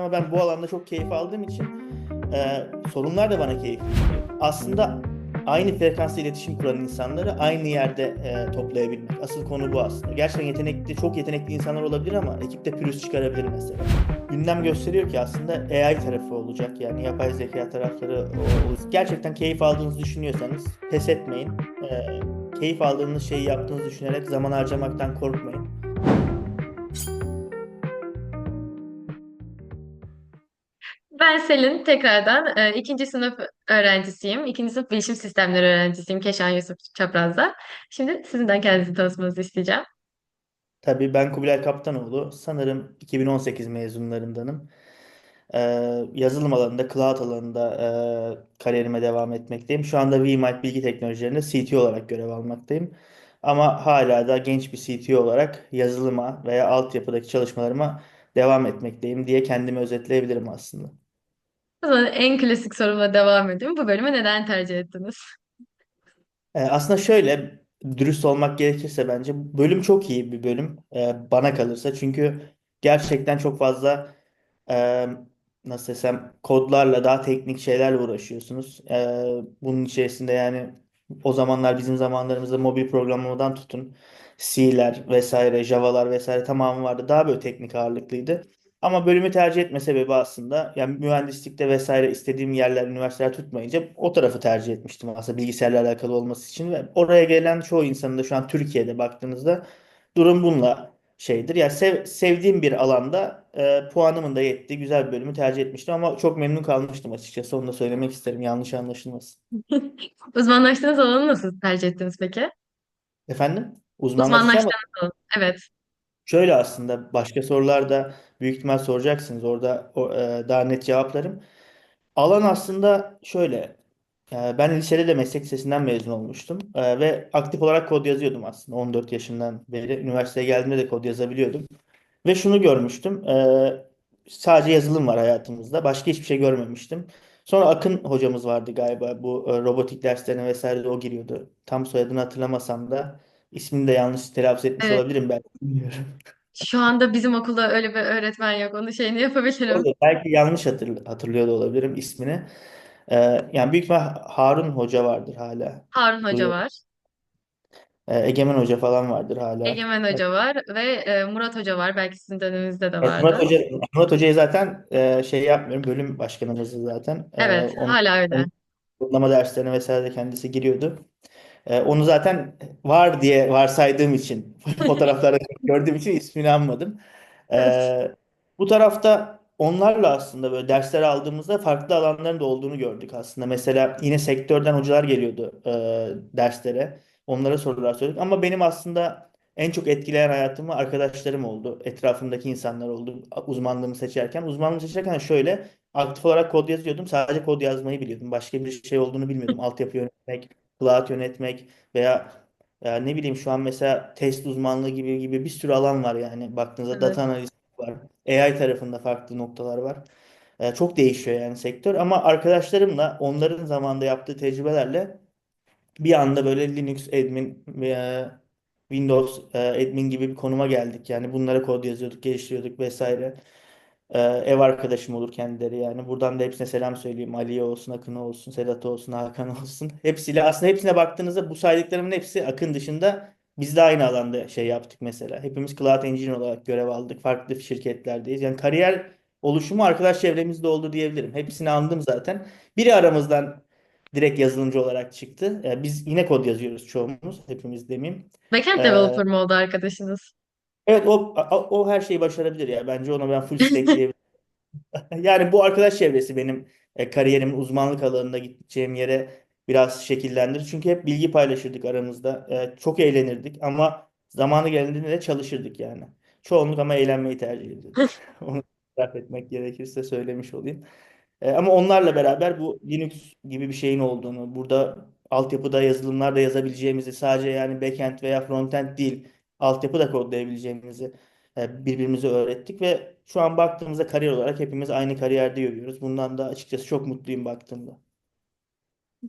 Ama ben bu alanda çok keyif aldığım için e, sorunlar da bana keyif veriyor. Aslında aynı frekansla iletişim kuran insanları aynı yerde e, toplayabilmek. Asıl konu bu aslında. Gerçekten yetenekli, çok yetenekli insanlar olabilir ama ekipte pürüz çıkarabilir mesela. Gündem gösteriyor ki aslında AI tarafı olacak. Yani yapay zeka tarafları olacak. Gerçekten keyif aldığınızı düşünüyorsanız pes etmeyin. E, keyif aldığınız şeyi yaptığınızı düşünerek zaman harcamaktan korkmayın. Ben Selin, tekrardan e, ikinci sınıf öğrencisiyim. İkinci sınıf bilişim sistemleri öğrencisiyim Keşan Yusuf Çapraz'da. Şimdi sizinden kendinizi tanıtmanızı isteyeceğim. Tabii ben Kubilay Kaptanoğlu. Sanırım 2018 mezunlarındanım. Ee, yazılım alanında, cloud alanında e, kariyerime devam etmekteyim. Şu anda VMware Bilgi Teknolojilerinde CTO olarak görev almaktayım. Ama hala da genç bir CTO olarak yazılıma veya altyapıdaki çalışmalarıma devam etmekteyim diye kendimi özetleyebilirim aslında. En klasik sorumla devam edeyim. Bu bölümü neden tercih ettiniz? Ee, aslında şöyle dürüst olmak gerekirse bence bölüm çok iyi bir bölüm ee, bana kalırsa. Çünkü gerçekten çok fazla e, nasıl desem kodlarla daha teknik şeylerle uğraşıyorsunuz. Ee, bunun içerisinde yani o zamanlar bizim zamanlarımızda mobil programlamadan tutun C'ler vesaire Java'lar vesaire tamamı vardı. Daha böyle teknik ağırlıklıydı. Ama bölümü tercih etme sebebi aslında yani mühendislikte vesaire istediğim yerler, üniversiteler tutmayınca o tarafı tercih etmiştim aslında bilgisayarla alakalı olması için ve oraya gelen çoğu insanın da şu an Türkiye'de baktığınızda durum bununla şeydir. Yani sev- sevdiğim bir alanda e, puanımın da yettiği güzel bir bölümü tercih etmiştim ama çok memnun kalmıştım açıkçası. Onu da söylemek isterim. Yanlış anlaşılmasın. Uzmanlaştığınız alanı nasıl tercih ettiniz peki? Efendim? Uzmanlaştığınız alan. Evet. Şöyle aslında başka sorularda büyük ihtimal soracaksınız. Orada e, daha net cevaplarım. Alan aslında şöyle. e, Ben lisede de meslek lisesinden mezun olmuştum. E, Ve aktif olarak kod yazıyordum aslında 14 yaşından beri. Üniversiteye geldiğimde de kod yazabiliyordum. Ve şunu görmüştüm. Sadece yazılım var hayatımızda. Başka hiçbir şey görmemiştim. Sonra Akın hocamız vardı galiba. Bu robotik derslerine vesaire de o giriyordu. Tam soyadını hatırlamasam da ismini de yanlış telaffuz etmiş Evet. olabilirim belki. Bilmiyorum. Şu anda bizim okulda öyle bir öğretmen yok. Onun şeyini yapabilirim. Olabilir. Belki yanlış hatırl hatırlıyor da olabilirim ismini. Ee, yani büyük ihtimal Harun Hoca vardır hala. Harun Hoca Duyuyor. var. Ee, Egemen Hoca falan vardır hala. Egemen Hoca var ve e, Murat Hoca var. Belki sizin döneminizde de evet, Murat vardı. Hoca, Murat Hoca'yı zaten e, şey yapmıyorum. Bölüm başkanımızdı zaten. Ee, Evet, onun, hala öyle. onun kodlama derslerine vesaire de kendisi giriyordu. Ee, onu zaten var diye varsaydığım için fotoğraflarda gördüğüm için ismini anmadım. Evet. Ee, bu tarafta onlarla aslında böyle dersler aldığımızda farklı alanların da olduğunu gördük aslında. Mesela yine sektörden hocalar geliyordu e, derslere. Onlara sorular sorduk. Ama benim aslında en çok etkileyen hayatımı arkadaşlarım oldu. Etrafımdaki insanlar oldu. Uzmanlığımı seçerken. Uzmanlığımı seçerken şöyle aktif olarak kod yazıyordum. Sadece kod yazmayı biliyordum. Başka bir şey olduğunu bilmiyordum. Altyapı yönetmek, cloud yönetmek veya ya ne bileyim şu an mesela test uzmanlığı gibi gibi bir sürü alan var yani baktığınızda Evet. data analiz var. AI tarafında farklı noktalar var. E, çok değişiyor yani sektör ama arkadaşlarımla onların zamanında yaptığı tecrübelerle bir anda böyle Linux admin veya Windows e, admin gibi bir konuma geldik. Yani bunlara kod yazıyorduk, geliştiriyorduk vesaire. Ee, ev arkadaşım olur kendileri yani. Buradan da hepsine selam söyleyeyim. Ali'ye olsun, Akın'a olsun, Sedat olsun, Hakan olsun. Hepsiyle aslında hepsine baktığınızda bu saydıklarımın hepsi Akın dışında biz de aynı alanda şey yaptık mesela. Hepimiz Cloud Engineer olarak görev aldık. Farklı şirketlerdeyiz. Yani kariyer oluşumu arkadaş çevremizde oldu diyebilirim. Hepsini andım zaten. Biri aramızdan direkt yazılımcı olarak çıktı. Ee, biz yine kod yazıyoruz çoğumuz. Hepimiz demeyeyim. Backend Ee, developer mı oldu arkadaşınız? Evet o, o, her şeyi başarabilir ya. Bence ona ben full stack diyebilirim. Yani bu arkadaş çevresi benim e, kariyerimin uzmanlık alanında gideceğim yere biraz şekillendirir. Çünkü hep bilgi paylaşırdık aramızda. E, çok eğlenirdik ama zamanı geldiğinde de çalışırdık yani. Çoğunluk ama eğlenmeyi tercih ediyorduk. Onu itiraf etmek gerekirse söylemiş olayım. E, ama onlarla beraber bu Linux gibi bir şeyin olduğunu, burada altyapıda yazılımlar da yazabileceğimizi, sadece yani backend veya frontend değil, altyapı da kodlayabileceğimizi e, birbirimize öğrettik ve şu an baktığımızda kariyer olarak hepimiz aynı kariyerde yürüyoruz. Bundan da açıkçası çok mutluyum baktığımda.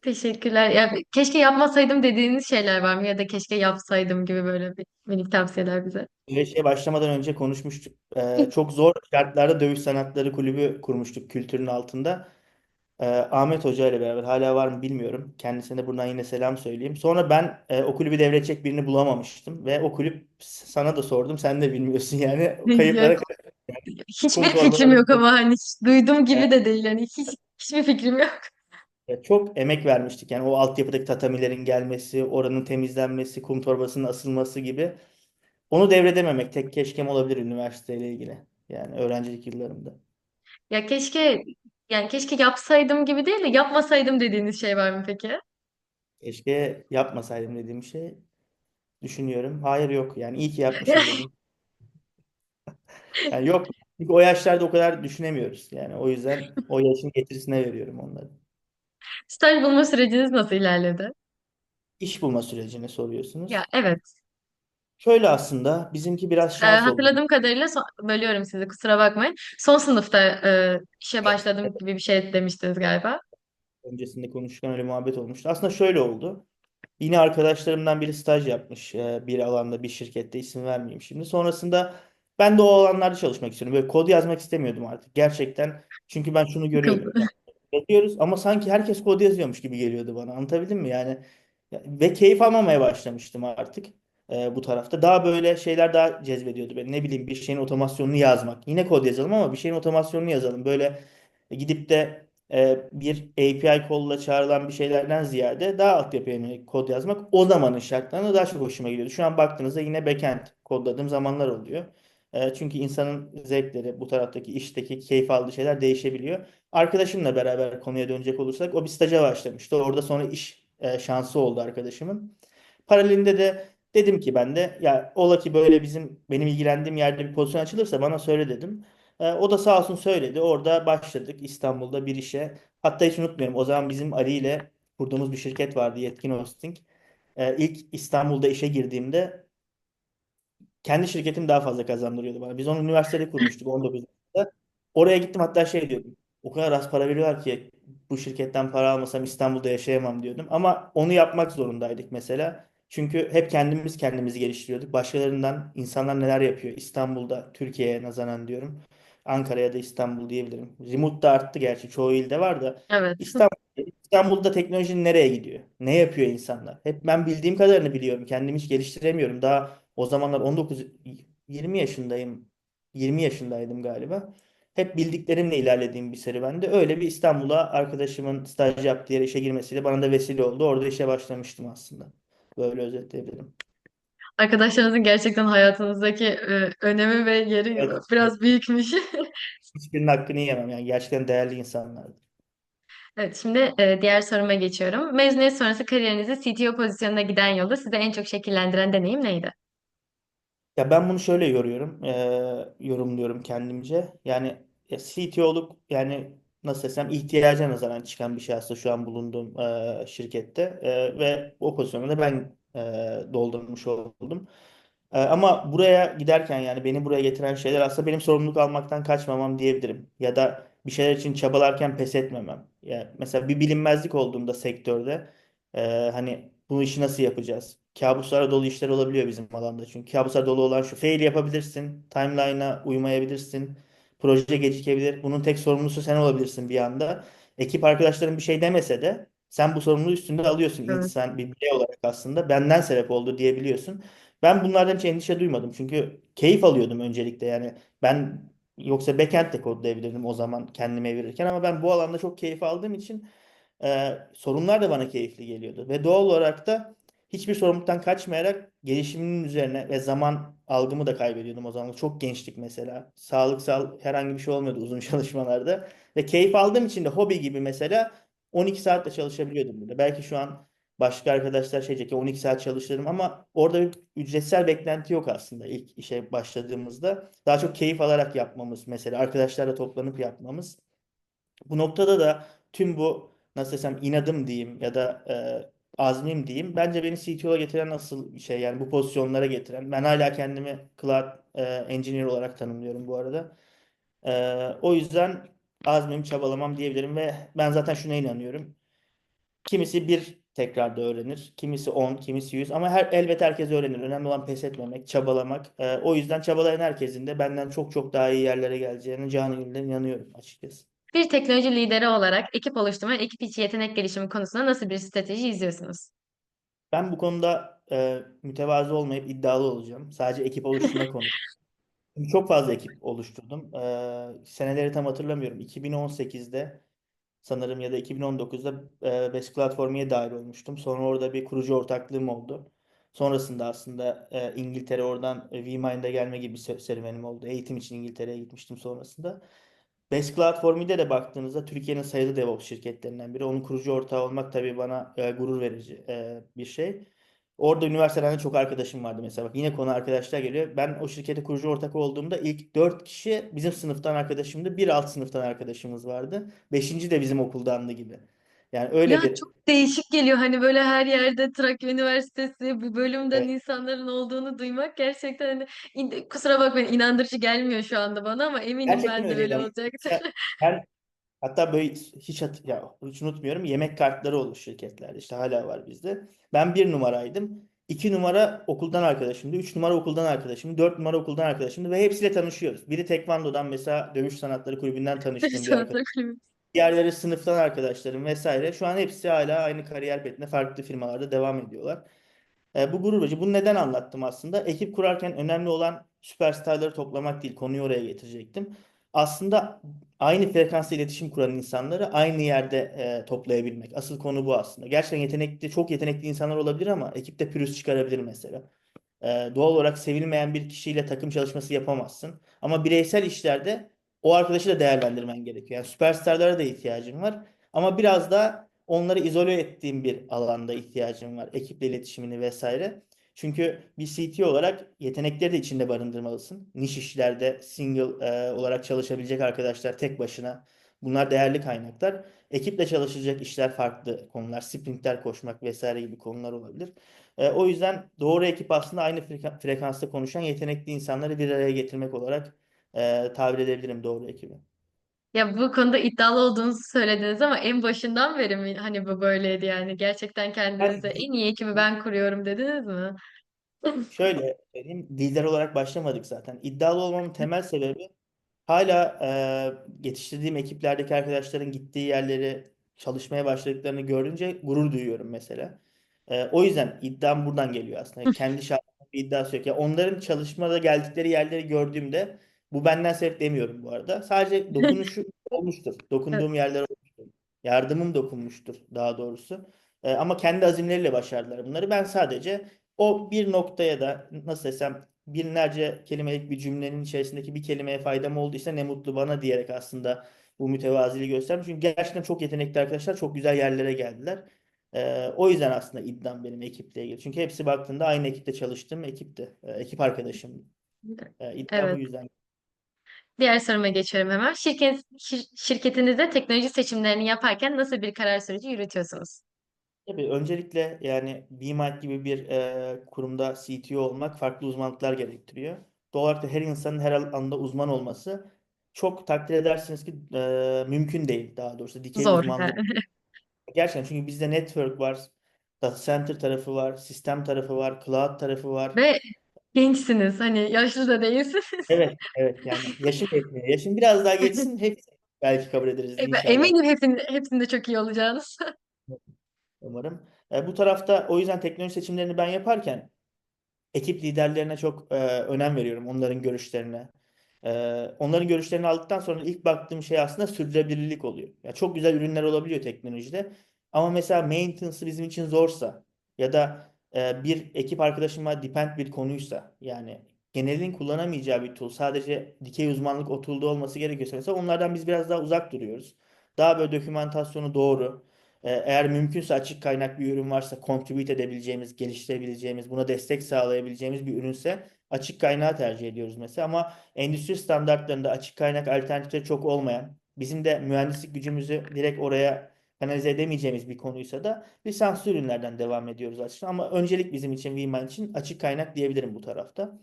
Teşekkürler. Ya, keşke yapmasaydım dediğiniz şeyler var mı? Ya da keşke yapsaydım gibi böyle bir minik tavsiyeler bize. Güreşe başlamadan önce konuşmuştuk. Ee, çok zor şartlarda dövüş sanatları kulübü kurmuştuk kültürün altında. Ee, Ahmet Hoca ile beraber hala var mı bilmiyorum. Kendisine buradan yine selam söyleyeyim. Sonra ben e, o kulübü devredecek birini bulamamıştım ve o kulüp sana da sordum. Sen de bilmiyorsun yani. Kayıplara hiçbir kum fikrim yok ama hani hiç duyduğum gibi de değil. Hani hiç, hiçbir fikrim yok. çok emek vermiştik. Yani o altyapıdaki tatamilerin gelmesi, oranın temizlenmesi, kum torbasının asılması gibi. Onu devredememek tek keşkem olabilir üniversiteyle ilgili. Yani öğrencilik yıllarımda. Ya keşke yani keşke yapsaydım gibi değil de yapmasaydım dediğiniz şey var mı peki? Keşke yapmasaydım dediğim şey düşünüyorum. Hayır yok. Yani iyi ki yapmışım dedim. Yani yok. Çünkü o yaşlarda o kadar düşünemiyoruz. Yani o yüzden o yaşın getirisine veriyorum onları. Staj bulma süreciniz nasıl ilerledi? İş bulma sürecini Ya soruyorsunuz. evet. Şöyle aslında bizimki biraz Ee, şans oldu. hatırladığım kadarıyla son- bölüyorum sizi kusura bakmayın. Son sınıfta e, işe başladım gibi bir şey demiştiniz galiba. Öncesinde konuşurken öyle muhabbet olmuştu. Aslında şöyle oldu. Yine arkadaşlarımdan biri staj yapmış e, bir alanda bir şirkette isim vermeyeyim şimdi. Sonrasında ben de o alanlarda çalışmak istiyorum. Böyle kod yazmak istemiyordum artık. Gerçekten çünkü ben şunu görüyordum. Sıkıldı. Yani yapıyoruz ama sanki herkes kod yazıyormuş gibi geliyordu bana. Anlatabildim mi? Yani ya- ve keyif almamaya başlamıştım artık e, bu tarafta. Daha böyle şeyler daha cezbediyordu beni. Ne bileyim bir şeyin otomasyonunu yazmak. Yine kod yazalım ama bir şeyin otomasyonunu yazalım. Böyle gidip de e, bir API call'la çağrılan bir şeylerden ziyade daha altyapıya yönelik kod yazmak o zamanın şartlarında daha çok hoşuma gidiyordu. Şu an baktığınızda yine backend kodladığım zamanlar oluyor. E, çünkü insanın zevkleri, bu taraftaki işteki keyif aldığı şeyler değişebiliyor. Arkadaşımla beraber konuya dönecek olursak o bir staja başlamıştı. Orada sonra iş e, şansı oldu arkadaşımın. Paralelinde de dedim ki ben de ya ola ki böyle bizim benim ilgilendiğim yerde bir pozisyon açılırsa bana söyle dedim. E, o da sağ olsun söyledi. Orada başladık İstanbul'da bir işe. Hatta hiç unutmuyorum. O zaman bizim Ali ile kurduğumuz bir şirket vardı Yetkin Hosting. E, ilk İstanbul'da işe girdiğimde kendi şirketim daha fazla kazandırıyordu bana. Biz onu üniversitede kurmuştuk 19 yaşında. Oraya gittim hatta şey diyordum. O kadar az para veriyorlar ki bu şirketten para almasam İstanbul'da yaşayamam diyordum. Ama onu yapmak zorundaydık mesela. Çünkü hep kendimiz kendimizi geliştiriyorduk. Başkalarından insanlar neler yapıyor İstanbul'da, Türkiye'ye nazaran diyorum. Ankara ya da İstanbul diyebilirim. Remote da arttı gerçi çoğu ilde var da. Evet. İstanbul, İstanbul'da teknoloji nereye gidiyor? Ne yapıyor insanlar? Hep ben bildiğim kadarını biliyorum. Kendimi hiç geliştiremiyorum. Daha o zamanlar 19 20 yaşındayım. 20 yaşındaydım galiba. Hep bildiklerimle ilerlediğim bir serüvendi. Öyle bir İstanbul'a arkadaşımın staj yaptığı yere işe girmesiyle bana da vesile oldu. Orada işe başlamıştım aslında. Böyle özetleyebilirim. Arkadaşlarınızın gerçekten hayatınızdaki e, önemi ve yeri Evet, biraz büyükmüş. hiçbirinin hakkını yemem. Yani gerçekten değerli insanlardı. Evet, şimdi e, diğer soruma geçiyorum. Mezuniyet sonrası kariyerinizi CTO pozisyonuna giden yolda sizi en çok şekillendiren deneyim neydi? Ya ben bunu şöyle yoruyorum, eee, yorumluyorum kendimce. Yani e, CTO'luk yani nasıl desem ihtiyaca nazaran çıkan bir şey aslında şu an bulunduğum eee, şirkette Eee, ve o pozisyonu da ben eee, doldurmuş oldum. Ee, ama buraya giderken yani beni buraya getiren şeyler aslında benim sorumluluk almaktan kaçmamam diyebilirim. Ya da bir şeyler için çabalarken pes etmemem. Ya mesela bir bilinmezlik olduğunda sektörde e, hani bu işi nasıl yapacağız? Kabuslara dolu işler olabiliyor bizim alanda çünkü. Kabuslar dolu olan şu fail yapabilirsin, timeline'a uymayabilirsin, proje gecikebilir. Bunun tek sorumlusu sen olabilirsin bir anda. Ekip arkadaşların bir şey demese de sen bu sorumluluğu üstünde alıyorsun Evet. insan bir birey olarak aslında. Benden sebep oldu diyebiliyorsun. Ben bunlardan hiç endişe duymadım. Çünkü keyif alıyordum öncelikle. Yani ben yoksa backend de kodlayabilirdim o zaman kendime verirken ama ben bu alanda çok keyif aldığım için e, sorunlar da bana keyifli geliyordu. Ve doğal olarak da hiçbir sorumluluktan kaçmayarak gelişimimin üzerine ve zaman algımı da kaybediyordum o zaman. Çok gençlik mesela. Sağlıksal herhangi bir şey olmuyordu uzun çalışmalarda. Ve keyif aldığım için de hobi gibi mesela 12 saatte çalışabiliyordum burada. Belki şu an Başka arkadaşlar şey diyecek ki 12 saat çalıştırırım ama orada bir ücretsel beklenti yok aslında ilk işe başladığımızda. Daha çok keyif alarak yapmamız mesela arkadaşlarla toplanıp yapmamız. Bu noktada da tüm bu nasıl desem inadım diyeyim ya da e, azmim diyeyim. Bence beni CTO'ya getiren asıl şey yani bu pozisyonlara getiren. Ben hala kendimi cloud e, engineer olarak tanımlıyorum bu arada. E, o yüzden azmim çabalamam diyebilirim ve ben zaten şuna inanıyorum. Kimisi bir tekrarda öğrenir, kimisi 10, kimisi 100 ama her elbet herkes öğrenir. Önemli olan pes etmemek, çabalamak. Ee, o yüzden çabalayan herkesin de benden çok çok daha iyi yerlere geleceğine canı gönülden inanıyorum açıkçası. Bir teknoloji lideri olarak ekip oluşturma, ekip içi yetenek gelişimi konusunda nasıl bir strateji izliyorsunuz? Ben bu konuda e, mütevazı olmayıp iddialı olacağım. Sadece ekip oluşturma konu. Çok fazla ekip oluşturdum. Ee, seneleri tam hatırlamıyorum. 2018'de sanırım ya da 2019'da e, Best Platform'ya dahil olmuştum. Sonra orada bir kurucu ortaklığım oldu. Sonrasında aslında e, İngiltere oradan e, VMind'a gelme gibi bir se- serüvenim oldu. Eğitim için İngiltere'ye gitmiştim sonrasında. Best Cloud for Me'de de baktığınızda Türkiye'nin sayılı DevOps şirketlerinden biri. Onun kurucu ortağı olmak tabii bana e, gurur verici e, bir şey. Orada üniversiteden de çok arkadaşım vardı mesela. Bak yine konu arkadaşlar geliyor. Ben o şirkete kurucu ortak olduğumda ilk 4 kişi bizim sınıftan arkadaşımdı. Bir alt sınıftan arkadaşımız vardı. Beşinci de bizim okuldandı gibi. Yani Ya öyle bir çok değişik geliyor hani böyle her yerde Trakya Üniversitesi bu bölümden evet, insanların olduğunu duymak gerçekten hani in- kusura bakmayın inandırıcı gelmiyor şu anda bana ama eminim gerçekten ben de öyleydi öyle ama olacaktır. mesela ben hatta böyle hiç hat ya hiç unutmuyorum yemek kartları olur şirketlerde işte hala var bizde. Ben bir numaraydım. İki numara okuldan arkadaşımdı. Üç numara okuldan arkadaşım. Dört numara okuldan arkadaşımdı ve hepsiyle tanışıyoruz. Biri Tekvando'dan mesela Dövüş Sanatları Kulübü'nden tanıştığım bir arkadaşım. Diğerleri sınıftan arkadaşlarım vesaire. Şu an hepsi hala aynı kariyer petinde farklı firmalarda devam ediyorlar. E, bu gurur verici. Bunu neden anlattım aslında? Ekip kurarken önemli olan süperstarları toplamak değil. Konuyu oraya getirecektim. Aslında aynı frekansla iletişim kuran insanları aynı yerde e, toplayabilmek. Asıl konu bu aslında. Gerçekten yetenekli, çok yetenekli insanlar olabilir ama ekipte pürüz çıkarabilir mesela. Ee, doğal olarak sevilmeyen bir kişiyle takım çalışması yapamazsın. Ama bireysel işlerde o arkadaşı da değerlendirmen gerekiyor. Yani süperstarlara da ihtiyacın var. Ama biraz da onları izole ettiğim bir alanda ihtiyacım var. Ekiple iletişimini vesaire. Çünkü bir CTO olarak yetenekleri de içinde barındırmalısın. Niş işlerde single e, olarak çalışabilecek arkadaşlar tek başına. Bunlar değerli kaynaklar. Ekiple çalışacak işler farklı konular. Sprintler koşmak vesaire gibi konular olabilir. E, o yüzden doğru ekip aslında aynı freka- frekansta konuşan yetenekli insanları bir araya getirmek olarak e, tabir edebilirim doğru ekibi. Ya bu konuda iddialı olduğunuzu söylediniz ama en başından beri mi hani bu böyleydi yani gerçekten kendinize Yani en iyi ekibi ben kuruyorum dediniz mi? şöyle söyleyeyim, lider olarak başlamadık zaten. İddialı olmamın temel sebebi Hala e, yetiştirdiğim ekiplerdeki arkadaşların gittiği yerleri çalışmaya başladıklarını görünce gurur duyuyorum mesela. E, o yüzden iddiam buradan geliyor aslında. Kendi şahsım bir iddiası yok. Ya onların çalışmada geldikleri yerleri gördüğümde bu benden sebep demiyorum bu arada. Sadece dokunuşu olmuştur. Evet. Dokunduğum yerler olmuştur. Yardımım dokunmuştur daha doğrusu. E, ama kendi azimleriyle başardılar bunları. Ben sadece o bir noktaya da nasıl desem binlerce kelimelik bir cümlenin içerisindeki bir kelimeye faydam olduysa ne mutlu bana diyerek aslında bu mütevaziliği göstermiş. Çünkü gerçekten çok yetenekli arkadaşlar çok güzel yerlere geldiler. Ee, o yüzden aslında iddiam benim ekiple ilgili. Çünkü hepsi baktığında aynı ekipte çalıştığım ekipti. Ee, ekip arkadaşım. Ee, iddia bu Evet. yüzden. Diğer soruma geçiyorum hemen. Şirket, şir- şirketinizde teknoloji seçimlerini yaparken nasıl bir karar süreci yürütüyorsunuz? Tabii öncelikle yani BeMind gibi bir e, kurumda CTO olmak farklı uzmanlıklar gerektiriyor. Doğal olarak da her insanın her alanda uzman olması çok takdir edersiniz ki e, mümkün değil daha doğrusu. Dikey Zor. uzmanlık Gerçekten çünkü bizde network var, data center tarafı var, sistem tarafı var, cloud tarafı var. Ve gençsiniz. Hani yaşlı da değilsiniz. Evet, evet yani yaşım yetmiyor. Yaşım biraz daha geçsin hepsi belki kabul ederiz E, ben inşallah eminim hepsinde, hepsinde çok iyi olacağınız. umarım. E, bu tarafta o yüzden teknoloji seçimlerini ben yaparken ekip liderlerine çok e, önem veriyorum. Onların görüşlerine. E, onların görüşlerini aldıktan sonra ilk baktığım şey aslında sürdürülebilirlik oluyor. Ya çok güzel ürünler olabiliyor teknolojide. Ama mesela maintenance'ı bizim için zorsa ya da e, bir ekip arkadaşıma depend bir konuysa yani genelin kullanamayacağı bir tool sadece dikey uzmanlık o tool'da olması gerekiyorsa mesela onlardan biz biraz daha uzak duruyoruz. Daha böyle dokümantasyonu doğru. E, Eğer mümkünse açık kaynak bir ürün varsa contribute edebileceğimiz, geliştirebileceğimiz, buna destek sağlayabileceğimiz bir ürünse açık kaynağı tercih ediyoruz mesela. Ama endüstri standartlarında açık kaynak alternatifleri çok olmayan, bizim de mühendislik gücümüzü direkt oraya kanalize edemeyeceğimiz bir konuysa da lisanslı ürünlerden devam ediyoruz aslında. Ama öncelik bizim için, VMAN için açık kaynak diyebilirim bu tarafta.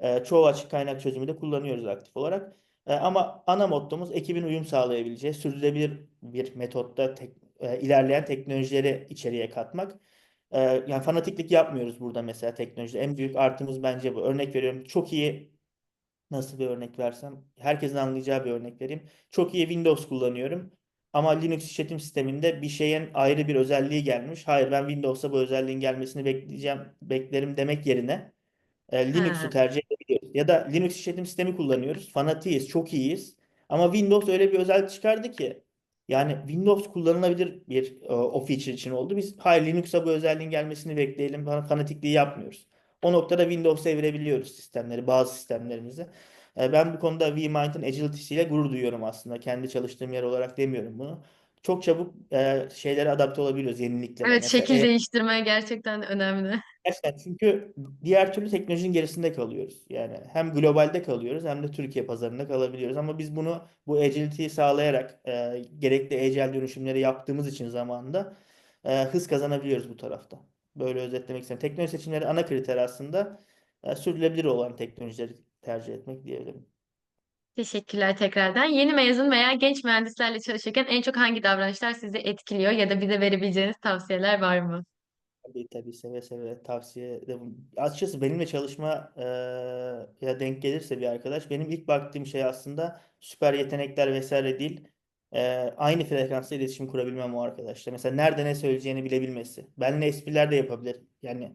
E, çoğu açık kaynak çözümü de kullanıyoruz aktif olarak. E, ama ana mottomuz ekibin uyum sağlayabileceği, sürdürülebilir bir metotta tek, e, ilerleyen teknolojileri içeriye katmak. E, yani fanatiklik yapmıyoruz burada mesela teknolojide. En büyük artımız bence bu. Örnek veriyorum. Çok iyi nasıl bir örnek versem? Herkesin anlayacağı bir örnek vereyim. Çok iyi Windows kullanıyorum. Ama Linux işletim sisteminde bir şeyin ayrı bir özelliği gelmiş. Hayır ben Windows'a bu özelliğin gelmesini bekleyeceğim, beklerim demek yerine e, Linux'u Ha. tercih edebiliyoruz. Ya da Linux işletim sistemi kullanıyoruz. Fanatiyiz, çok iyiyiz. Ama Windows öyle bir özellik çıkardı ki yani Windows kullanılabilir bir e, o feature için oldu. Biz hayır Linux'a bu özelliğin gelmesini bekleyelim. Fan- Fanatikliği yapmıyoruz. O noktada Windows'a evirebiliyoruz sistemleri, bazı sistemlerimizi. E, ben bu konuda vMind'in agility'siyle gurur duyuyorum aslında. Kendi çalıştığım yer olarak demiyorum bunu. Çok çabuk e, şeylere adapte olabiliyoruz, yeniliklere. Evet, Mesela şekil değiştirme gerçekten önemli. Gerçekten çünkü diğer türlü teknolojinin gerisinde kalıyoruz. Yani hem globalde kalıyoruz hem de Türkiye pazarında kalabiliyoruz. Ama biz bunu bu agility'yi sağlayarak e, gerekli agile dönüşümleri yaptığımız için zamanında e, hız kazanabiliyoruz bu tarafta. Böyle özetlemek istedim. Teknoloji seçimleri ana kriter aslında e, sürdürülebilir olan teknolojileri tercih etmek diyebilirim. Teşekkürler tekrardan. Yeni mezun veya genç mühendislerle çalışırken en çok hangi davranışlar sizi etkiliyor ya da bize verebileceğiniz tavsiyeler var mı? Tabii tabii seve seve tavsiye de açıkçası benimle çalışma e, ya denk gelirse bir arkadaş benim ilk baktığım şey aslında süper yetenekler vesaire değil. E, aynı frekansta iletişim kurabilmem o arkadaşla. Mesela nerede ne söyleyeceğini bilebilmesi. Benimle espriler de yapabilir. Yani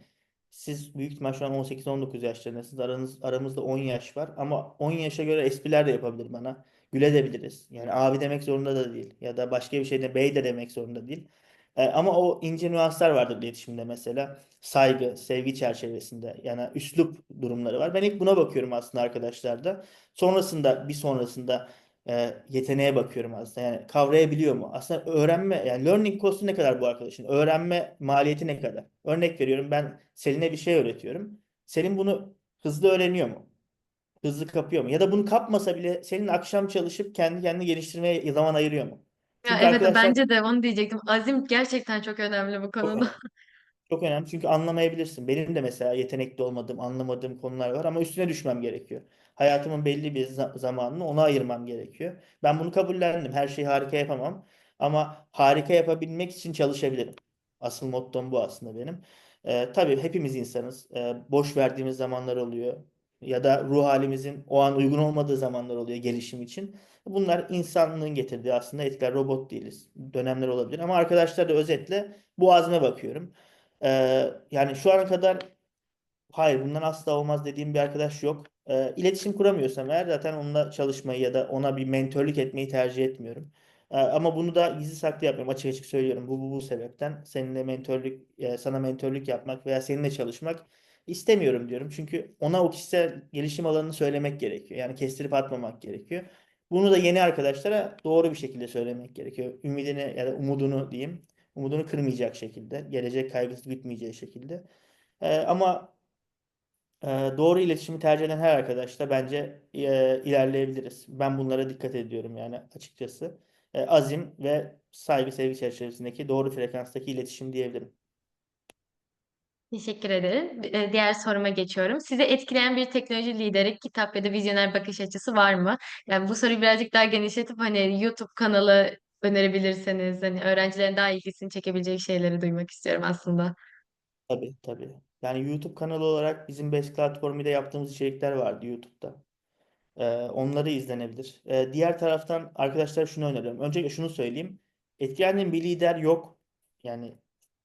siz büyük ihtimal şu an 18-19 yaşlarındasınız. Aranız, aramızda 10 yaş var ama 10 yaşa göre espriler de yapabilir bana. Gülebiliriz. Yani abi demek zorunda da değil. Ya da başka bir şeyde bey de demek zorunda değil. E, ama o ince nüanslar vardır iletişimde mesela. Saygı, sevgi çerçevesinde. Yani üslup durumları var. Ben ilk buna bakıyorum aslında arkadaşlarda. Sonrasında bir sonrasında e, yeteneğe bakıyorum aslında. Yani kavrayabiliyor mu? Aslında öğrenme yani learning cost'u ne kadar bu arkadaşın? Öğrenme maliyeti ne kadar? Örnek veriyorum ben Selin'e bir şey öğretiyorum. Selin bunu hızlı öğreniyor mu? Hızlı kapıyor mu? Ya da bunu kapmasa bile Selin akşam çalışıp kendi kendini geliştirmeye zaman ayırıyor mu? Ya Çünkü evet arkadaşlar bence de onu diyecektim. Azim gerçekten çok önemli bu konuda. Çok önemli çünkü anlamayabilirsin. Benim de mesela yetenekli olmadığım, anlamadığım konular var ama üstüne düşmem gerekiyor. Hayatımın belli bir za- zamanını ona ayırmam gerekiyor. Ben bunu kabullendim. Her şeyi harika yapamam ama harika yapabilmek için çalışabilirim. Asıl mottom bu aslında benim. Ee, tabii hepimiz insanız. Ee, boş verdiğimiz zamanlar oluyor ya da ruh halimizin o an uygun olmadığı zamanlar oluyor gelişim için. Bunlar insanlığın getirdiği aslında etkiler. Robot değiliz. Dönemler olabilir ama arkadaşlar da özetle bu azme bakıyorum. Ee, yani şu ana kadar hayır bundan asla olmaz dediğim bir arkadaş yok. Ee, iletişim kuramıyorsam eğer zaten onunla çalışmayı ya da ona bir mentörlük etmeyi tercih etmiyorum. Ee, ama bunu da gizli saklı yapmıyorum. Açık açık söylüyorum. Bu bu, bu sebepten seninle mentörlük e, sana mentörlük yapmak veya seninle çalışmak istemiyorum diyorum. Çünkü ona o kişisel gelişim alanını söylemek gerekiyor. Yani kestirip atmamak gerekiyor. Bunu da yeni arkadaşlara doğru bir şekilde söylemek gerekiyor. Ümidini ya da umudunu diyeyim umudunu kırmayacak şekilde, gelecek kaygısı gütmeyeceği şekilde. Ee, ama e, doğru iletişimi tercih eden her arkadaşla bence e, ilerleyebiliriz. Ben bunlara dikkat ediyorum yani açıkçası. E, azim ve saygı sevgi çerçevesindeki doğru frekanstaki iletişim diyebilirim. Teşekkür ederim. Ee, Diğer soruma geçiyorum. Sizi etkileyen bir teknoloji lideri, kitap ya da vizyoner bakış açısı var mı? Yani bu soruyu birazcık daha genişletip hani YouTube kanalı önerebilirseniz hani öğrencilerin daha ilgisini çekebilecek şeyleri duymak istiyorum aslında. Tabii tabii. Yani YouTube kanalı olarak bizim Best platformuyla yaptığımız içerikler vardı YouTube'da. Ee, onları izlenebilir. Ee, diğer taraftan arkadaşlar şunu öneriyorum. Öncelikle şunu söyleyeyim. Etkilendiğim bir lider yok. Yani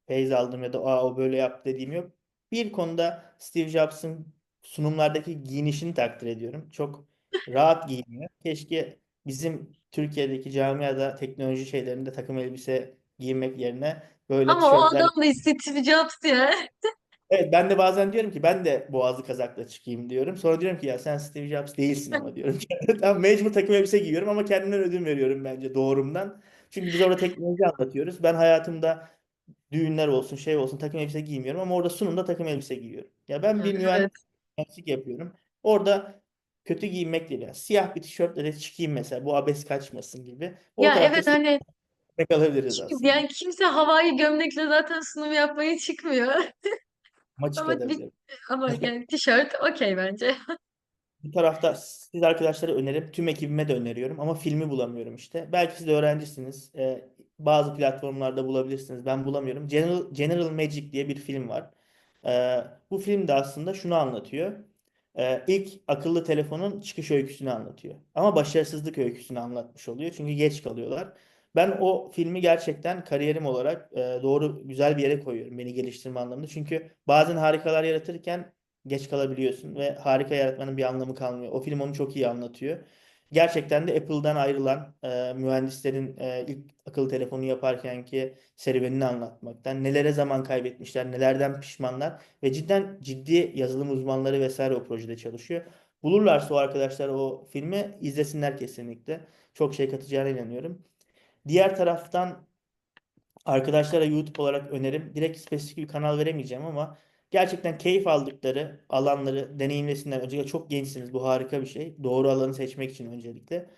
feyz aldım ya da Aa, o böyle yaptı dediğim yok. Bir konuda Steve Jobs'ın sunumlardaki giyinişini takdir ediyorum. Çok rahat giyiniyor. Keşke bizim Türkiye'deki camiada teknoloji şeylerinde takım elbise giymek yerine böyle Ama o tişörtler adam da Steve Jobs ya. Evet ben de bazen diyorum ki ben de boğazlı kazakla çıkayım diyorum. Sonra diyorum ki ya sen Steve Jobs değilsin ama diyorum. Tamam mecbur takım elbise giyiyorum ama kendimden ödün veriyorum bence doğrumdan. Çünkü biz orada teknoloji anlatıyoruz. Ben hayatımda düğünler olsun şey olsun takım elbise giymiyorum ama orada sunumda takım elbise giyiyorum. Ya ben bir Evet. mühendislik yapıyorum. Orada kötü giyinmek değil. Yani siyah bir tişörtle de çıkayım mesela bu abes kaçmasın gibi. O Ya tarafta evet hani kalabiliriz aslında. yani kimse havai gömlekle zaten sunum yapmaya çıkmıyor. Ama Ama çıkabilir. ama yani tişört okey bence. Bu tarafta siz arkadaşlara önerim. Tüm ekibime de öneriyorum ama filmi bulamıyorum işte. Belki siz de öğrencisiniz. Ee, bazı platformlarda bulabilirsiniz. Ben bulamıyorum. General, General Magic diye bir film var. Ee, bu film de aslında şunu anlatıyor. Ee, ilk akıllı telefonun çıkış öyküsünü anlatıyor. Ama başarısızlık öyküsünü anlatmış oluyor. Çünkü geç kalıyorlar. Ben o filmi gerçekten kariyerim olarak e, doğru güzel bir yere koyuyorum beni geliştirme anlamında. Çünkü bazen harikalar yaratırken geç kalabiliyorsun ve harika yaratmanın bir anlamı kalmıyor. O film onu çok iyi anlatıyor. Gerçekten de Apple'dan ayrılan e, mühendislerin e, ilk akıllı telefonu yaparkenki serüvenini anlatmaktan, nelere zaman kaybetmişler, nelerden pişmanlar ve cidden ciddi yazılım uzmanları vesaire o projede çalışıyor. Bulurlarsa o arkadaşlar o filmi izlesinler kesinlikle. Çok şey katacağına inanıyorum. Diğer taraftan arkadaşlara YouTube olarak önerim. Direkt spesifik bir kanal veremeyeceğim ama gerçekten keyif aldıkları alanları deneyimlesinler. Öncelikle çok gençsiniz. Bu harika bir şey. Doğru alanı seçmek için öncelikle.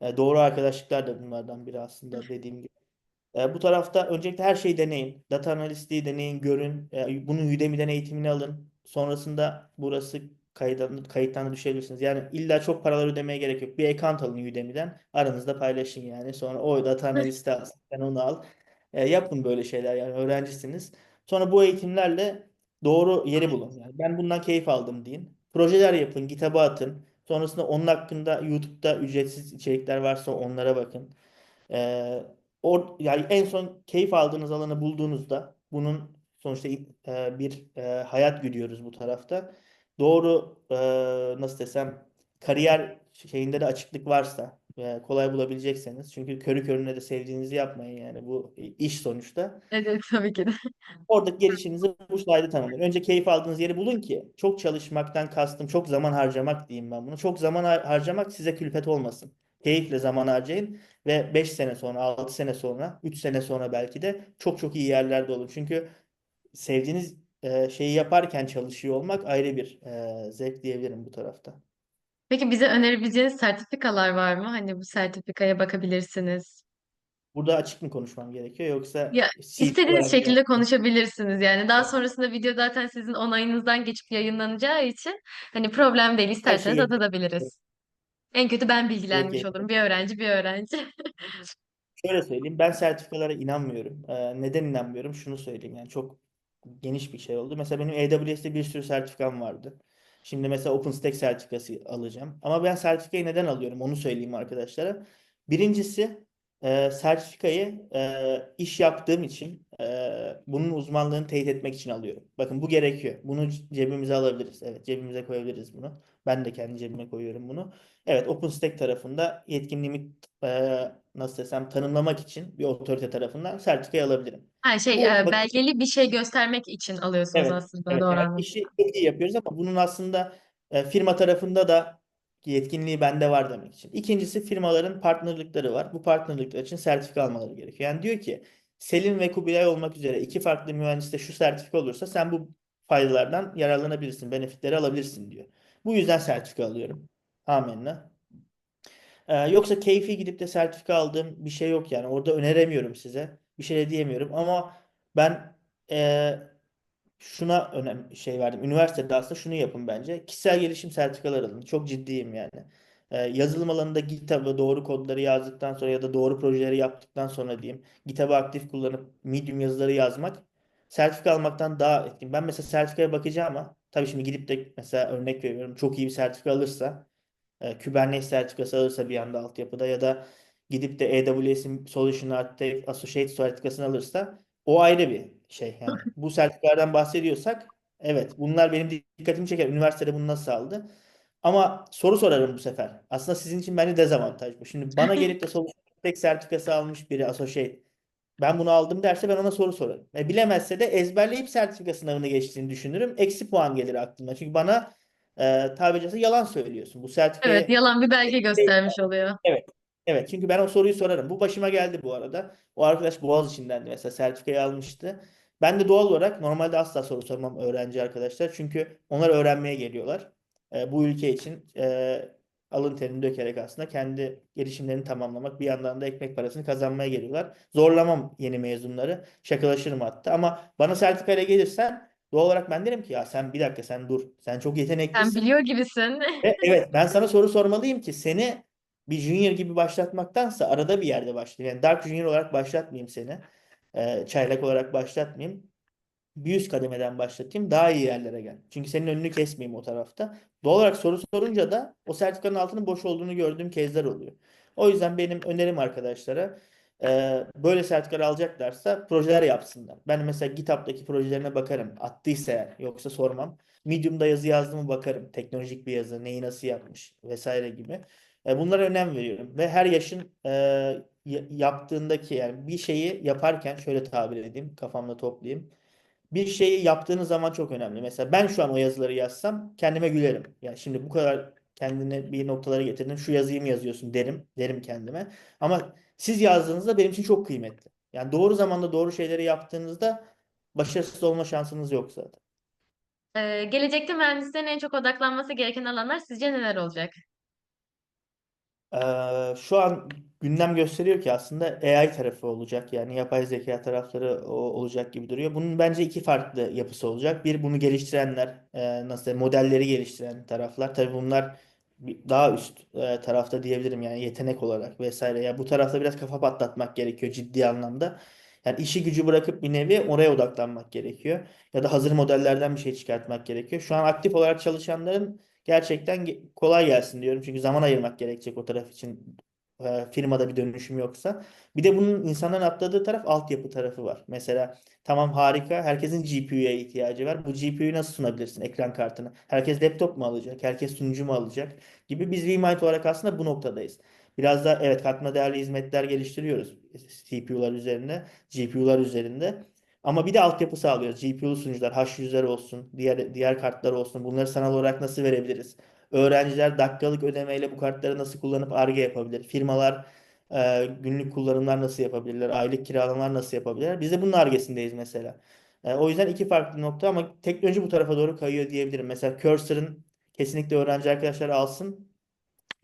E, Doğru arkadaşlıklar da bunlardan biri aslında dediğim gibi. E, bu tarafta öncelikle her şeyi deneyin. Data analistliği deneyin, görün. E, bunun Udemy'den eğitimini alın. Sonrasında burası kayıttan, kayıttan da düşebilirsiniz. Yani illa çok paralar ödemeye gerek yok. Bir account alın Udemy'den. Aranızda paylaşın yani. Sonra o data analisti alsın. Sen onu al. E, yapın böyle şeyler yani öğrencisiniz. Sonra bu eğitimlerle doğru yeri bulun. Yani ben bundan keyif aldım deyin. Projeler yapın, GitHub'a atın. Sonrasında onun hakkında YouTube'da ücretsiz içerikler varsa onlara bakın. Ee, or, yani en son keyif aldığınız alanı bulduğunuzda bunun sonuçta e, bir e, hayat gülüyoruz bu tarafta. Doğru e, nasıl desem kariyer şeyinde de açıklık varsa e, kolay bulabilecekseniz çünkü körü körüne de sevdiğinizi yapmayın yani bu iş sonuçta. Evet tabii ki de. Oradaki gelişinizi bu sayede tamamlayın. Önce keyif aldığınız yeri bulun ki çok çalışmaktan kastım çok zaman harcamak diyeyim ben bunu. Çok zaman har- harcamak size külfet olmasın. Keyifle zaman harcayın ve 5 sene sonra, 6 sene sonra, 3 sene sonra belki de çok çok iyi yerlerde olun. Çünkü sevdiğiniz e, şeyi yaparken çalışıyor olmak ayrı bir e, zevk diyebilirim bu tarafta. Peki bize önerebileceğiniz sertifikalar var mı? Hani bu sertifikaya bakabilirsiniz. Burada açık mı konuşmam gerekiyor yoksa Ya istediğiniz şekilde konuşabilirsiniz yani. Daha sonrasında video zaten sizin onayınızdan geçip yayınlanacağı için hani problem değil. İsterseniz şeyi atabiliriz. En kötü ben bilgilenmiş Peki. olurum. Bir öğrenci, bir öğrenci. Şöyle söyleyeyim, ben sertifikalara inanmıyorum. Ee, neden inanmıyorum? Şunu söyleyeyim yani çok geniş bir şey oldu. Mesela benim AWS'te bir sürü sertifikam vardı. Şimdi mesela OpenStack sertifikası alacağım. Ama ben sertifikayı neden alıyorum? Onu söyleyeyim arkadaşlara. Birincisi e, sertifikayı e, iş yaptığım için e, bunun uzmanlığını teyit etmek için alıyorum. Bakın bu gerekiyor. Bunu cebimize alabiliriz. Evet cebimize koyabiliriz bunu. Ben de kendi cebime koyuyorum bunu. Evet OpenStack tarafında yetkinliğimi e, nasıl desem tanımlamak için bir otorite tarafından sertifikayı alabilirim. Ha şey Bu e, belgeli bir şey göstermek için alıyorsunuz evet aslında. evet Doğru evet anladım. işi çok iyi yapıyoruz ama bunun aslında e, firma tarafında da yetkinliği bende var demek için. İkincisi firmaların partnerlikleri var. Bu partnerlikler için sertifika almaları gerekiyor. Yani diyor ki Selim ve Kubilay olmak üzere iki farklı mühendiste şu sertifika olursa sen bu faydalardan yararlanabilirsin, benefitleri alabilirsin diyor. Bu yüzden sertifika alıyorum. Amenna. Ee, yoksa keyfi gidip de sertifika aldığım bir şey yok yani. Orada öneremiyorum size. Bir şey de diyemiyorum ama ben e, şuna önem şey verdim. Üniversitede aslında şunu yapın bence. Kişisel gelişim sertifikaları alın. Çok ciddiyim yani. Ee, yazılım alanında GitHub'a doğru kodları yazdıktan sonra ya da doğru projeleri yaptıktan sonra diyeyim. GitHub'ı aktif kullanıp Medium yazıları yazmak sertifika almaktan daha etkin. Ben mesela sertifikaya bakacağım ama tabii şimdi gidip de mesela örnek veriyorum çok iyi bir sertifika alırsa e, Kubernetes sertifikası alırsa bir anda altyapıda ya da gidip de AWS'in Solution Architect Associate sertifikasını alırsa o ayrı bir şey yani. Bu sertifikalardan bahsediyorsak evet bunlar benim dikkatimi çeker. Üniversitede bunu nasıl aldı? Ama soru sorarım bu sefer. Aslında sizin için bence dezavantaj bu. Şimdi bana gelip de Solution Architect sertifikası almış biri Associate ben bunu aldım derse ben ona soru sorarım. E, bilemezse de ezberleyip sertifika sınavını geçtiğini düşünürüm. Eksi puan gelir aklıma. Çünkü bana e, tabiri caizse yalan söylüyorsun. Bu Evet, sertifikayı yalan bir belge göstermiş oluyor. Evet. Evet. Çünkü ben o soruyu sorarım. Bu başıma geldi bu arada. O arkadaş Boğaziçi'ndendi mesela sertifikayı almıştı. Ben de doğal olarak normalde asla soru sormam öğrenci arkadaşlar. Çünkü onlar öğrenmeye geliyorlar. E, bu ülke için e, alın terini dökerek aslında kendi gelişimlerini tamamlamak bir yandan da ekmek parasını kazanmaya geliyorlar. Zorlamam yeni mezunları. Şakalaşırım hatta. Ama bana sertifikayla gelirsen doğal olarak ben derim ki ya sen bir dakika sen dur. Sen çok Sen yeteneklisin. biliyor gibisin. Ve evet ben sana soru sormalıyım ki seni bir junior gibi başlatmaktansa arada bir yerde başlayayım. Yani Dark Junior olarak başlatmayayım seni. Ee, çaylak olarak başlatmayayım bir üst kademeden başlatayım daha iyi yerlere gel. Çünkü senin önünü kesmeyeyim o tarafta. Doğal olarak soru sorunca da o sertifikanın altının boş olduğunu gördüğüm kezler oluyor. O yüzden benim önerim arkadaşlara e, böyle sertifikalar alacaklarsa projeler yapsınlar. Ben mesela GitHub'daki projelerine bakarım. Attıysa eğer, yoksa sormam. Medium'da yazı yazdı mı bakarım. Teknolojik bir yazı, neyi nasıl yapmış vesaire gibi. E, bunlara önem veriyorum. Ve her yaşın e, ya- yaptığındaki yani bir şeyi yaparken şöyle tabir edeyim, kafamda toplayayım bir şeyi yaptığınız zaman çok önemli. Mesela ben şu an o yazıları yazsam kendime gülerim. Ya şimdi bu kadar kendine bir noktalara getirdin. Şu yazıyı mı yazıyorsun derim. Derim kendime. Ama siz yazdığınızda benim için çok kıymetli. Yani doğru zamanda doğru şeyleri yaptığınızda başarısız olma şansınız yok zaten. Ee, gelecekte mühendislerin en çok odaklanması gereken alanlar sizce neler olacak? Ee, şu an gündem gösteriyor ki aslında AI tarafı olacak. Yani yapay zeka tarafları olacak gibi duruyor. Bunun bence iki farklı yapısı olacak. Bir bunu geliştirenler, e, nasıl modelleri geliştiren taraflar. Tabii bunlar daha üst e, tarafta diyebilirim yani yetenek olarak vesaire. Ya bu tarafta biraz kafa patlatmak gerekiyor ciddi anlamda. Yani işi gücü bırakıp bir nevi oraya odaklanmak gerekiyor. Ya da hazır modellerden bir şey çıkartmak gerekiyor. Şu an aktif olarak çalışanların Gerçekten ge- kolay gelsin diyorum. Çünkü zaman ayırmak gerekecek o taraf için. E, firmada bir dönüşüm yoksa. Bir de bunun insanların atladığı taraf altyapı tarafı var. Mesela tamam harika. Herkesin GPU'ya ihtiyacı var. Bu GPU'yu nasıl sunabilirsin ekran kartını? Herkes laptop mu alacak? Herkes sunucu mu alacak? Gibi biz VMind olarak aslında bu noktadayız. Biraz da evet katma değerli hizmetler geliştiriyoruz. CPU'lar üzerinde, GPU'lar üzerinde. Ama bir de altyapı sağlıyoruz. GPU'lu sunucular, H100'ler olsun, diğer diğer kartlar olsun. Bunları sanal olarak nasıl verebiliriz? Öğrenciler dakikalık ödemeyle bu kartları nasıl kullanıp Ar-Ge yapabilir? Firmalar e, günlük kullanımlar nasıl yapabilirler? Aylık kiralamalar nasıl yapabilirler? Biz de bunun Ar-Ge'sindeyiz mesela. E, o yüzden iki farklı nokta ama teknoloji bu tarafa doğru kayıyor diyebilirim. Mesela Cursor'ın kesinlikle öğrenci arkadaşlar alsın.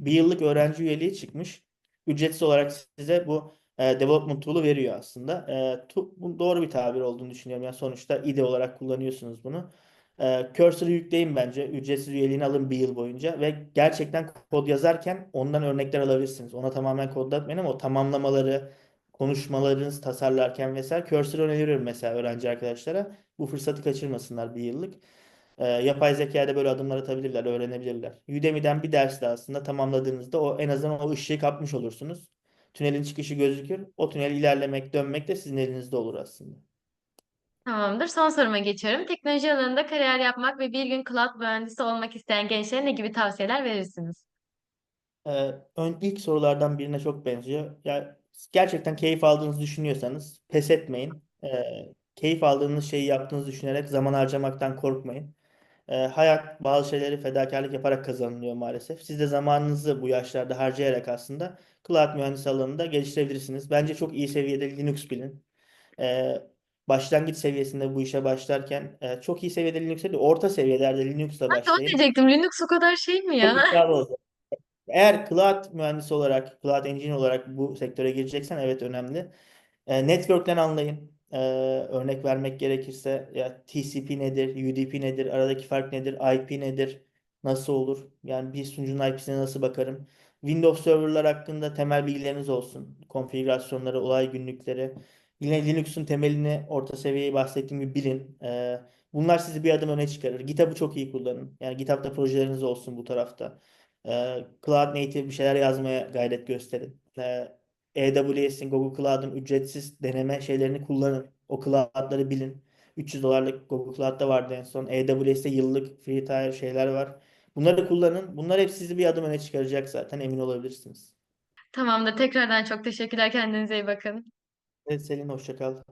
Bir yıllık öğrenci üyeliği çıkmış. Ücretsiz olarak size bu e, development tool'u veriyor aslında. E, tu- bu doğru bir tabir olduğunu düşünüyorum. Yani sonuçta IDE olarak kullanıyorsunuz bunu. E, Cursor'ı yükleyin bence. Ücretsiz üyeliğini alın bir yıl boyunca ve gerçekten kod yazarken ondan örnekler alabilirsiniz. Ona tamamen kodlatmayın ama o tamamlamaları, konuşmalarınızı tasarlarken vesaire Cursor'ı öneriyorum mesela öğrenci arkadaşlara. Bu fırsatı kaçırmasınlar bir yıllık. Ee, yapay zekaya da böyle adımlar atabilirler, öğrenebilirler. Udemy'den bir ders de aslında tamamladığınızda o en azından o ışığı kapmış olursunuz. Tünelin çıkışı gözükür. O tünel ilerlemek, dönmek de sizin elinizde olur aslında. Tamamdır. Son soruma geçiyorum. Teknoloji alanında kariyer yapmak ve bir gün cloud mühendisi olmak isteyen gençlere ne gibi tavsiyeler verirsiniz? Ee, ön ilk sorulardan birine çok benziyor. Ya gerçekten keyif aldığınızı düşünüyorsanız pes etmeyin. Ee, keyif aldığınız şeyi yaptığınızı düşünerek zaman harcamaktan korkmayın. Ee, hayat bazı şeyleri fedakarlık yaparak kazanılıyor maalesef. Siz de zamanınızı bu yaşlarda harcayarak aslında cloud mühendisi alanında geliştirebilirsiniz. Bence çok iyi seviyede Linux bilin. Ee, başlangıç seviyesinde bu işe başlarken e, çok iyi seviyede Linux değil, orta seviyelerde Linux'la Ben de onu başlayın. diyecektim. Linux o kadar şey mi Çok ya? iddialı olacak. Eğer cloud mühendisi olarak, cloud engineer olarak bu sektöre gireceksen evet önemli. E, network'ten anlayın. E, örnek vermek gerekirse ya TCP nedir, UDP nedir, aradaki fark nedir, IP nedir, nasıl olur? Yani bir sunucunun IP'sine nasıl bakarım? Windows serverlar hakkında temel bilgileriniz olsun. Konfigürasyonları, olay günlükleri. Yine Linux'un temelini, orta seviyeyi bahsettiğim gibi bilin. E, bunlar sizi bir adım öne çıkarır. GitHub'ı çok iyi kullanın. Yani GitHub'da projeleriniz olsun bu tarafta. E, Cloud Native bir şeyler yazmaya gayret gösterin. E, AWS'in, Google Cloud'un ücretsiz deneme şeylerini kullanın. O cloud'ları bilin. 300 dolarlık Google Cloud'da vardı en son. AWS'te yıllık free tier şeyler var. Bunları kullanın. Bunlar hep sizi bir adım öne çıkaracak zaten emin olabilirsiniz. Tamamdır. Tekrardan çok teşekkürler. Kendinize iyi bakın. Evet Selin hoşça kal.